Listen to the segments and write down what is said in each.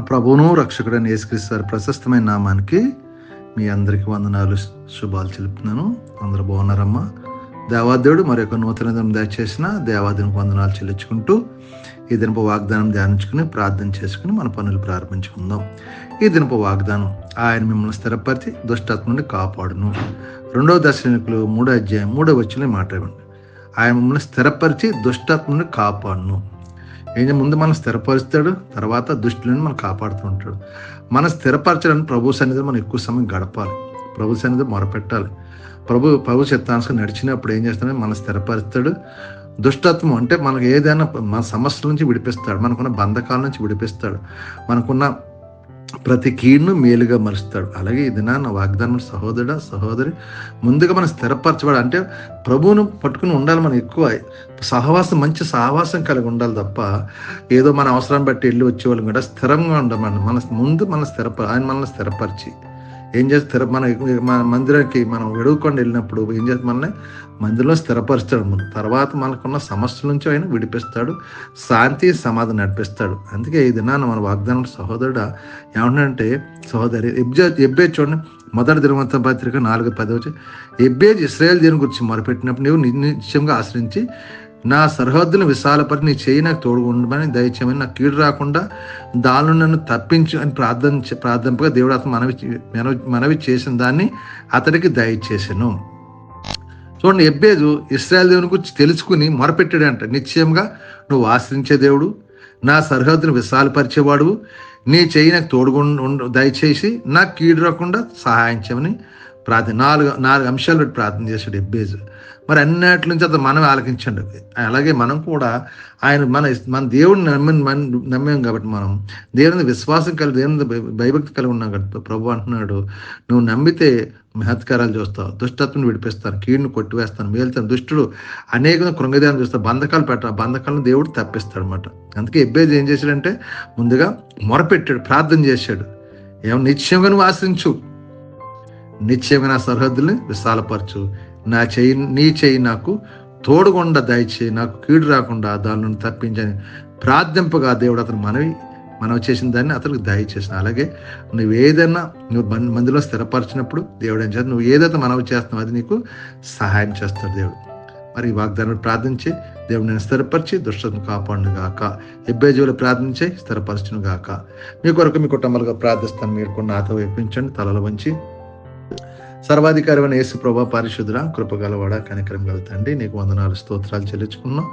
ప్రభువును రక్షకుడని యేసుక్రీస్తు ప్రశస్తమైన నామానికి మీ అందరికీ వందనాలు శుభాలు చెల్పుతున్నాను అందరూ బాగున్నారమ్మా? దేవాదేవుడు మరి యొక్క నూతన దినం దయచేసిన దేవాదినికి వందనాలు చెల్లించుకుంటూ ఈ దినపు వాగ్దానం ధ్యానించుకుని ప్రార్థన చేసుకుని మన పనులు ప్రారంభించుకుందాం. ఈ దినపు వాగ్దానం ఆయన మిమ్మల్ని స్థిరపరిచి దుష్టాత్మ నుండి కాపాడును. రెండవ దర్శనికులు మూడో అధ్యాయం మూడో వచ్చిన మాట్లాడండి ఆయన మిమ్మల్ని స్థిరపరిచి దుష్టాత్మ నుండి కాపాడును. ఏం ముందు మనం స్థిరపరుస్తాడు తర్వాత దుష్టులను మనం కాపాడుతూ ఉంటాడు. మనం స్థిరపరచడానికి ప్రభు సన్నిధి మనం ఎక్కువ సమయం గడపాలి. ప్రభు సన్నిధి మొరపెట్టాలి. ప్రభు ప్రభు చిత్తానుసారం నడిచినప్పుడు ఏం చేస్తాడంటే మనం స్థిరపరుస్తాడు. దుష్టత్వం అంటే మనకు ఏదైనా మన సమస్యల నుంచి విడిపిస్తాడు. మనకున్న బంధకాల నుంచి విడిపిస్తాడు. మనకున్న ప్రతి కీడును మేలుగా మరుస్తాడు. అలాగే ఇది నా వాగ్దానం సహోదరుడ సహోదరి ముందుగా మనం స్థిరపరచబడి అంటే ప్రభువును పట్టుకుని ఉండాలి మనం ఎక్కువ. సహవాసం మంచి సహవాసం కలిగి ఉండాలి తప్ప ఏదో మన అవసరం బట్టి వెళ్ళి వచ్చేవాళ్ళం కూడా స్థిరంగా ఉండమని. మన ముందు మన స్థిరప ఆయన మనల్ని స్థిరపరిచి ఏం చేస్తే స్థిర మన మన మందిరానికి మనం వెడుకొని వెళ్ళినప్పుడు ఏం చేస్తే మనల్ని మందిరంలో స్థిరపరుస్తాడు. ముందు తర్వాత మనకున్న సమస్యల నుంచి ఆయన విడిపిస్తాడు. శాంతి సమాధానం నడిపిస్తాడు. అందుకే ఈ దినాన మన వాగ్దానం సహోదరుడు ఏమంటే సహోదరి ఎబ్బే ఎబ్బే చూడండి. మొదటి దినవంత పత్రిక నాలుగు పది వచ్చి ఎబ్బేజ్ ఇస్రాయల్ దీని గురించి మొరపెట్టినప్పుడు నీవు నిశ్చయంగా ఆశ్రయించి నా సరిహద్దును విశాలపరి నీ చేయి నాకు తోడుగుండమని దయచేయమని నాకు కీడు రాకుండా దానిలో నన్ను తప్పించు అని ప్రార్థన చే- ప్రార్థింపగా దేవుడు అతను మనవి మనవి చేసిన దాన్ని అతడికి దయచేసాను. చూడండి ఎబ్బేజు ఇస్రాయల్ దేవుని గురించి తెలుసుకుని మొరపెట్టాడంట. నిశ్చయంగా నువ్వు ఆశ్రయించే దేవుడు నా సరిహద్దును విశాలపరిచేవాడు నీ చెయ్యి నాకు తోడుగు దయచేసి నాకు కీడు రాకుండా సహాయం చేయమని ప్రార్థన నాలుగు నాలుగు అంశాలు పెట్టి ప్రార్థన చేశాడు ఎబ్బేజ్. మరి అన్నిటి నుంచి అతను మనం ఆలకించండి. అలాగే మనం కూడా ఆయన మన మన దేవుడిని నమ్మి మన- నమ్మాం కాబట్టి మనం దేవుని విశ్వాసం కలిగి దేవుని భయభక్తి కలిగి ఉన్నాం కాబట్టి ప్రభు అంటున్నాడు నువ్వు నమ్మితే మహత్కారాలు చూస్తావు. దుష్టత్వం విడిపిస్తాను. కీడును కొట్టివేస్తాను. మేలుతాను దుష్టుడు అనేక కృంగదేవం చూస్తావు బంధకాలు పెట్ట ఆ బంధకాలను దేవుడు తప్పిస్తాడు అనమాట అందుకే ఎబ్బేజ్ ఏం చేశాడంటే ముందుగా మొరపెట్టాడు ప్రార్థన చేశాడు. ఏమో నిత్యంగా నువ్వు ఆశ్రయించు. నిశ్చయమైన సరిహద్దుల్ని విశాలపరచు. నా చెయ్యి నీ చెయ్యి నాకు తోడుగుండా దయచేయి నాకు కీడు రాకుండా దాని నుండి తప్పించని ప్రార్థింపగా దేవుడు అతను మనవి మనం చేసిన దాన్ని అతనికి దయచేసిన. అలాగే నువ్వు ఏదైనా నువ్వు మందిలో స్థిరపరిచినప్పుడు దేవుడు ఏం చేస్తాడు? నువ్వు ఏదైతే మనవి చేస్తున్నావు అది నీకు సహాయం చేస్తాడు దేవుడు. మరి ఈ వాగ్దానం ప్రార్థించి దేవుడు నేను స్థిరపరిచి దుష్టతను కాపాడును గాక ఎబ్బేజీవులు ప్రార్థించి స్థిరపరచును గాక మీ కొరకు మీ కుటుంబాలుగా ప్రార్థిస్తాను. మీరు కూడా నాతో వేపించండి. తలలు వంచి సర్వాధికారమైన యేసు ప్రభా పరిశుద్ధుల కృపగలవాడ కనికరం కలుగుతండి నీకు వందనాలు స్తోత్రాలు చెల్లించుకున్నాం.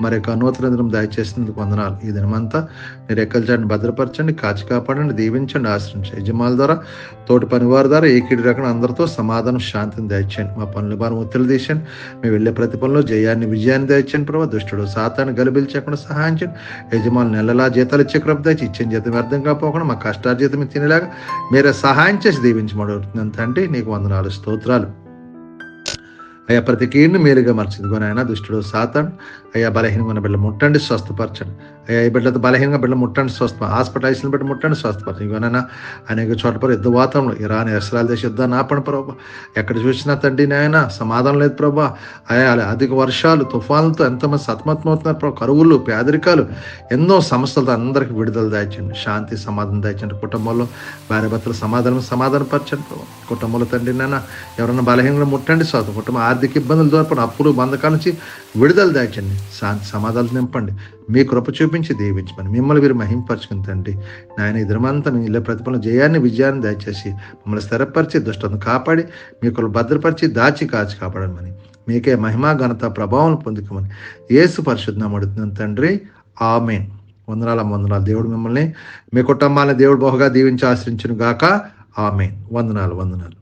మరి యొక్క నూతన దినం దయచేసినందుకు వందనాలు. ఈ దినమంతా మీరు ఎక్కల్చండి భద్రపరచండి కాచి కాపాడండి దీవించండి ఆశ్రయించండి. యజమానుల ద్వారా తోటి పనివారి ద్వారా ఏకీడి రకం అందరితో సమాధానం శాంతిని దయచేయండి. మా పనుల భారం ఒత్తిడి తీసండి మేము వెళ్ళే ప్రతి పనిలో జయాన్ని విజయాన్ని దయచేయండి ప్రభావ దుష్టుడు సాతాన్ని గలిబిల్చకుండా సహాయం చేయండి. యజమానులు నెలలా జీతాలు ఇచ్చే కృప దయచి ఇచ్చిన జీతం వ్యర్థం కాపోకుండా మా కష్టార్జితం తినేలాగా మీరే సహాయం చేసి దీవించమడుగుతున్నాను నీకు వందనాలు. నాలుగు స్తోత్రాలు. అయ్యా ప్రతి కీడుని మేలుగా మర్చింది. ఆయన దుష్టుడు సాతాన్. అయ్యా బలహీనమైన బిడ్డ ముట్టండి స్వస్థపరచండి. అయ్యా ఈ బిడ్డలతో బలహీనంగా బిడ్డ ముట్టండి స్వస్థ హాస్పిటలైజ్ని బిడ్డ ముట్టండి స్వస్థపరచండి. ఇవనైనా అనేక చోట్ల పరు యుద్ధ వాతావరణం ఇరాన్ ఇస్రాయల్ దేశ యుద్ధాన్ని ఆపండి ప్రభా. ఎక్కడ చూసినా తండ్రి నాయన సమాధానం లేదు ప్రభా. అయ్యా అధిక వర్షాలు తుఫాన్లతో ఎంతమంది సతమతమవుతున్నారు ప్రభు. కరువులు పేదరికాలు ఎన్నో సమస్యలతో అందరికీ విడుదల దాయించండి శాంతి సమాధానం దాయించండి కుటుంబంలో భార్య భర్తల సమాధానం పరచండి కుటుంబంలో తండ్రి నాయన ఎవరైనా బలహీనంగా ముట్టండి స్వస్థ కుటుంబం ఆర్థిక ఇబ్బందులు దూరపడి అప్పులు బంధకాల నుంచి విడుదల దాచండి. శాంతి సమాధానాలు నింపండి. మీ కృప చూపించి దీవించమని మిమ్మల్ని మీరు మహింపరచుకుని తండ్రి. నాయన ఇద్దరమంతా మీ ఇళ్ళ ప్రతిఫలం జయాన్ని విజయాన్ని దయచేసి మమ్మల్ని స్థిరపరిచి దుష్టను కాపాడి మీ కృప భద్రపరిచి దాచి కాచి కాపాడమని మీకే మహిమా ఘనత ప్రభావం పొందుకోమని యేసు పరిశుద్ధం అడుగుతున్నాను తండ్రి. ఆమెన్. వందనాల వందనాలు. దేవుడు మిమ్మల్ని మీ కుటుంబాన్ని దేవుడు బహుగా దీవించి ఆశ్రయించును గాక. ఆమెన్. వందనాలు వందనాలు.